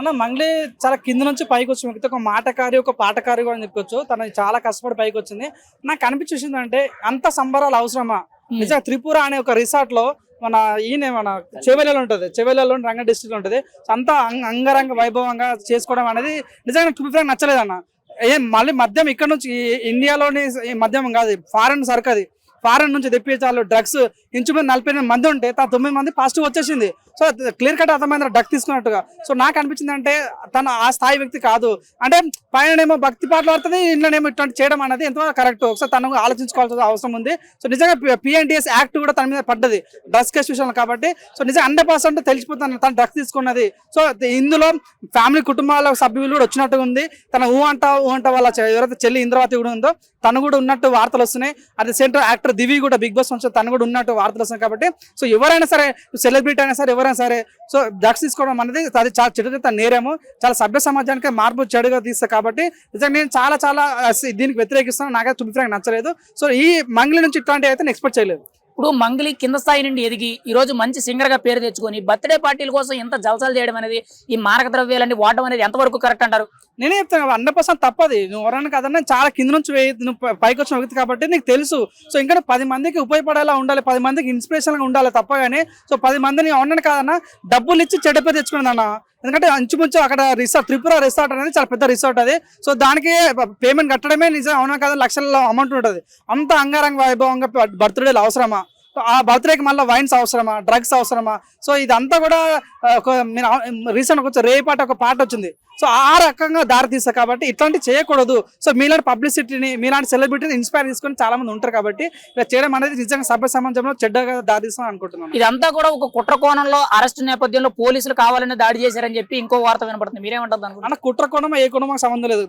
అన్న మంగ్లీ చాలా కింద నుంచి పైకి వచ్చి మిగతా ఒక మాటకారి ఒక పాటకారి కూడా అని చెప్పొచ్చు. తను చాలా కష్టపడి పైకి వచ్చింది. నాకు అనిపించేసింది అంటే అంత సంబరాలు అవసరమా? నిజంగా త్రిపుర అనే ఒక రిసార్ట్లో మన ఈయన మన చెవెలలో ఉంటుంది. చెవెలలో రంగ డిస్ట్రిక్ట్ ఉంటుంది. అంతా అంగ- అంగరంగ వైభవంగా చేసుకోవడం అనేది నిజంగా టు నచ్చలేదు అన్న ఏం మళ్ళీ మద్యం ఇక్కడ నుంచి ఇండియాలోని మద్యం కాదు ఫారెన్ సరుకు అది. ఫారెన్ నుంచి తెప్పించాలి డ్రగ్స్ ఇంచుమించు నలభై ఎనిమిది మంది ఉంటే తా తొమ్మిది మంది పాజిటివ్ వచ్చేసింది. సో క్లియర్ కట్ అర్థమైంది డక్ తీసుకున్నట్టుగా. సో నాకు అనిపించింది అంటే తను ఆ స్థాయి వ్యక్తి కాదు. అంటే పైననేమో భక్తి పాటలు పడుతుంది ఇంట్లోనేమో ఇట్లాంటి చేయడం అనేది ఎంతో కరెక్ట్ ఒకసారి తను ఆలోచించుకోవాల్సిన అవసరం ఉంది. సో నిజంగా పిఎన్టీఎస్ యాక్ట్ కూడా తన మీద పడ్డది డ్రగ్స్ కేసు విషయంలో కాబట్టి. సో నిజంగా హండ్రెడ్ పర్సెంట్ తెలిసిపోతాను తను డ్రగ్స్ తీసుకున్నది. సో ఇందులో ఫ్యామిలీ కుటుంబాల సభ్యులు కూడా వచ్చినట్టుగా ఉంది. తన ఊ అంట ఊ అంట వాళ్ళ ఎవరైతే చెల్లి ఇంద్రవతి కూడా ఉందో తను కూడా ఉన్నట్టు వార్తలు వస్తున్నాయి. అదే సెంటర్ యాక్టర్ దివి కూడా బిగ్ బాస్ నుంచి తను కూడా ఉన్నట్టు వార్తలు వస్తున్నాయి కాబట్టి. సో ఎవరైనా సరే సెలబ్రిటీ అయినా సరే ఎవరైనా సరే సో డ్రగ్స్ తీసుకోవడం అనేది అది చాలా చెడుగా నేరేము. చాలా సభ్య సమాజానికి మార్పు చెడుగా తీస్తాను కాబట్టి నిజంగా నేను చాలా చాలా దీనికి వ్యతిరేకిస్తాను నాకైతే చూపించడానికి నచ్చలేదు. సో ఈ మంగ్లీ నుంచి ఇట్లాంటివి అయితే నేను ఎక్స్పెక్ట్ చేయలేదు. ఇప్పుడు మంగ్లీ కింద స్థాయి నుండి ఎదిగి ఈ రోజు మంచి సింగర్గా పేరు తెచ్చుకొని బర్త్డే పార్టీల కోసం ఎంత జలసాలు చేయడం అనేది ఈ మారక ద్రవ్యాలన్నీ వాడడం అనేది ఎంతవరకు కరెక్ట్ అంటారు? నేనే చెప్తాను హండ్రెడ్ పర్సెంట్ తప్పది. నువ్వు ఎవరైనా కదన్నా చాలా కింద నుంచి వేయి నువ్వు పైకి వచ్చిన వ్యక్తి కాబట్టి నీకు తెలుసు. సో ఇంకా పది మందికి ఉపయోగపడేలా ఉండాలి పది మందికి ఇన్స్పిరేషన్గా ఉండాలి తప్పగానే. సో పది మందిని ఉండను కాదన్నా డబ్బులు ఇచ్చి చెడ్డ పేరు తెచ్చుకున్నది అన్న ఎందుకంటే అంచుమంచు అక్కడ రిసార్ట్ త్రిపుర రిసార్ట్ అనేది చాలా పెద్ద రిసార్ట్ అది. సో దానికి పేమెంట్ కట్టడమే నిజం అవునా కదా? లక్షల్లో అమౌంట్ ఉంటుంది. అంత అంగారంగ వైభవంగా బర్త్డేలు అవసరమా? ఆ బర్త్డేకి మళ్ళీ వైన్స్ అవసరమా? డ్రగ్స్ అవసరమా? సో ఇదంతా కూడా ఒక మీరు రీసెంట్ వచ్చి రే పాట ఒక పాట వచ్చింది. సో ఆ రకంగా దారి తీస్తా కాబట్టి ఇట్లాంటివి చేయకూడదు. సో మీలాంటి పబ్లిసిటీని మీలాంటి సెలబ్రిటీని ఇన్స్పైర్ చేసుకొని చాలా మంది ఉంటారు కాబట్టి ఇలా చేయడం అనేది నిజంగా సభ్య సమాజంలో చెడ్డగా దారి తీస్తాను అనుకుంటున్నాను. ఇదంతా కూడా ఒక కుట్ర కోణంలో అరెస్ట్ నేపథ్యంలో పోలీసులు కావాలని దాడి చేశారని చెప్పి ఇంకో వార్త వినపడుతుంది. మీరేమంటారు అన్న కుట్ర కోణం ఏ కోణమో సంబంధం లేదు.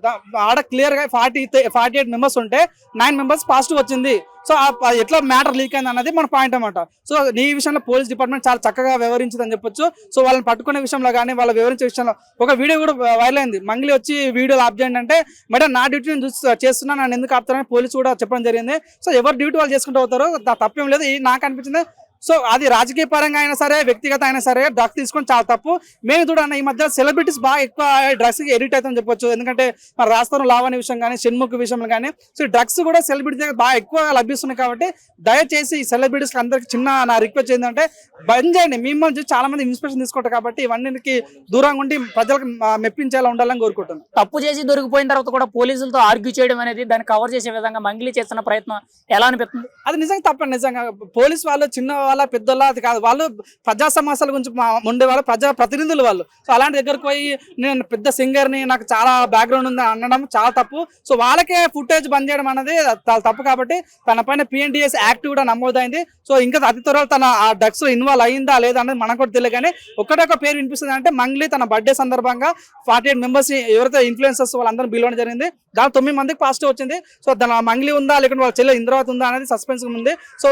ఆడ క్లియర్గా ఫార్టీ ఫార్టీ ఎయిట్ మెంబర్స్ ఉంటే నైన్ మెంబర్స్ పాజిటివ్ వచ్చింది. సో ఆ ఎట్లా మ్యాటర్ లీక్ అయింది అన్నది మన పాయింట్ అనమాట సో ఈ విషయంలో పోలీస్ డిపార్ట్మెంట్ చాలా చక్కగా వ్యవహరించింది అని చెప్పొచ్చు. సో వాళ్ళని పట్టుకునే విషయంలో కానీ వాళ్ళ వివరించే విషయంలో ఒక వీడియో కూడా వైరల్ అయింది. మంగ్లీ వచ్చి వీడియోలు ఆప్ చేయండి అంటే మేడం నా డ్యూటీ నేను చేస్తున్నా నన్ను ఎందుకు ఆపుతారని పోలీసు కూడా చెప్పడం జరిగింది. సో ఎవరు డ్యూటీ వాళ్ళు చేసుకుంటూ అవుతారు తప్పేం లేదు. నాకు అనిపించింది సో అది రాజకీయ పరంగా అయినా సరే వ్యక్తిగత అయినా సరే డ్రగ్స్ తీసుకొని చాలా తప్పు. మేము చూడండి ఈ మధ్య సెలబ్రిటీస్ బాగా ఎక్కువ డ్రగ్స్ ఎడిట్ అవుతామని చెప్పొచ్చు. ఎందుకంటే మన రాస్తాను లావణ్య విషయం కానీ షణ్ముఖ్ విషయంలో కానీ సో డ్రగ్స్ కూడా సెలబ్రిటీ దగ్గర బాగా ఎక్కువ లభిస్తున్నాయి కాబట్టి దయచేసి ఈ సెలబ్రిటీస్ అందరికి చిన్న నా రిక్వెస్ట్ ఏంటంటే బంద్ చేయండి. మిమ్మల్ని చూసి చాలా మంది ఇన్స్పిరేషన్ తీసుకుంటారు కాబట్టి ఇవన్నీ దూరంగా ఉండి ప్రజలకు మెప్పించేలా ఉండాలని కోరుకుంటున్నాను. తప్పు చేసి దొరికిపోయిన తర్వాత కూడా పోలీసులతో ఆర్గ్యూ చేయడం అనేది దాన్ని కవర్ చేసే విధంగా మంగ్లీ చేస్తున్న ప్రయత్నం ఎలా అనిపిస్తుంది? అది నిజంగా తప్పండి నిజంగా పోలీస్ వాళ్ళు చిన్న వాళ్ళ పెద్దోళ్ళ అది కాదు. వాళ్ళు ప్రజా సమస్యల గురించి ఉండేవాళ్ళు ప్రజా ప్రతినిధులు వాళ్ళు. సో అలాంటి దగ్గరకు పోయి నేను పెద్ద సింగర్ని నాకు చాలా బ్యాక్గ్రౌండ్ ఉంది అనడం చాలా తప్పు. సో వాళ్ళకే ఫుటేజ్ బంద్ చేయడం అనేది చాలా తప్పు కాబట్టి తన పైన పిఎన్డిఎస్ యాక్ట్ కూడా నమోదైంది. సో ఇంకా అతి త్వరలో తన ఆ డ్రగ్స్ ఇన్వాల్వ్ అయిందా లేదా అనేది మనకు కూడా తెలియదు కానీ ఒకటొక ఒక పేరు వినిపిస్తుంది అంటే మంగ్లీ తన బర్త్డే సందర్భంగా ఫార్టీ ఎయిట్ మెంబర్స్ ఎవరైతే ఇన్ఫ్లుయెన్సర్స్ వాళ్ళందరూ పిలవడం జరిగింది. దాని తొమ్మిది మందికి పాజిటివ్ వచ్చింది. సో దాని మంగ్లీ ఉందా లేకుంటే వాళ్ళ చెల్లె ఇంద్రావతి ఉందా అనేది సస్పెన్స్ ఉంది. సో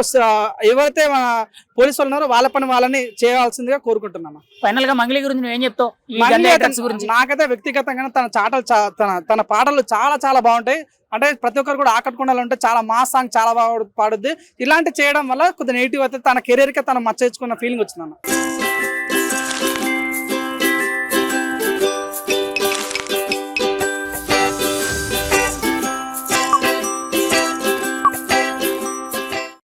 ఎవరైతే మన పోలీసు వాళ్ళు ఉన్నారో వాళ్ళ పని వాళ్ళని చేయాల్సిందిగా కోరుకుంటున్నాను ఫైనల్గా మంగ్లీ గురించి నువ్వు ఏం చెప్తావు నాకైతే వ్యక్తిగతంగా తన చాటలు తన తన పాటలు చాలా చాలా బాగుంటాయి. అంటే ప్రతి ఒక్కరు కూడా ఆకట్టుకునేలా ఉంటే చాలా మా సాంగ్ చాలా బాగా పాడుద్ది. ఇలాంటి చేయడం వల్ల కొద్దిగా నెగిటివ్ అయితే తన కెరీర్కి తన మచ్చ ఫీలింగ్ వచ్చింది అన్న